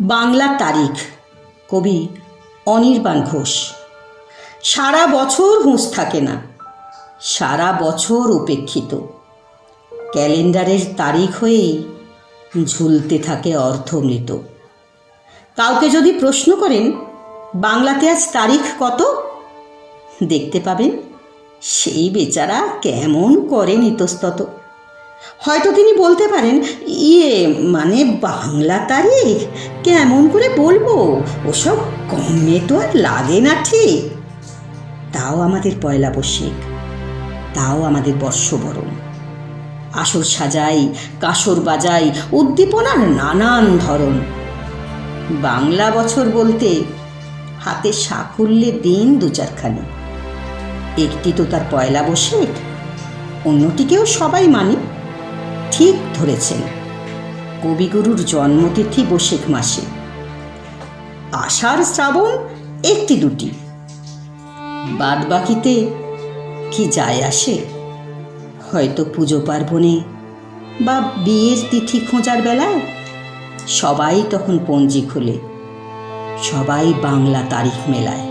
বাংলা তারিখ। কবি অনির্বাণ ঘোষ। সারা বছর হুঁশ থাকে না। সারা বছর উপেক্ষিত। ক্যালেন্ডারের তারিখ হয়েই ঝুলতে থাকে অর্থমৃত কাউকে যদি প্রশ্ন করেন, বাংলাতে আজ তারিখ কত? দেখতে পাবেন, সেই বেচারা কেমন করেন ইতস্তত হয়তো তিনি বলতে পারেন ইয়ে মানে বাংলা তারিখ? কেমন করে বলব? ওসব কমে তো আর লাগে না ঠিক। তাও আমাদের পয়লা বৈশাখ। তাও আমাদের বর্ষবরণ। আসর সাজাই, কাসর বাজাই, উদ্দীপনার নানান ধরন। বাংলা বছর বলতে হাতে সাকুল্যে দিন দু চারখানি একটি তো তার পয়লা বৈশাখ, অন্যটিকেও সবাই মানে। ঠিক ধরেছেন। কবিগুরুর জন্মতিথি বৈশাখ মাসে। আষাঢ় শ্রাবণ একটি দুটি। বাদ বাকিতে কি যায় আসে? হয়তো পুজো পার্বণে বা বিয়ের তিথি খোঁজার বেলায় সবাই তখন পঞ্জি খুলে। সবাই বাংলা তারিখ মেলায়।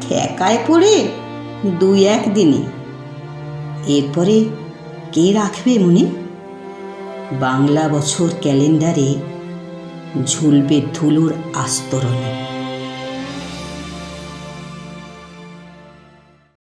ঠেকায় পড়ে দুই এক দিনে এরপরে কে রাখবে মনে? বাংলা বছর ক্যালেন্ডারে ঝুলবে ধুলোর আস্তরণে।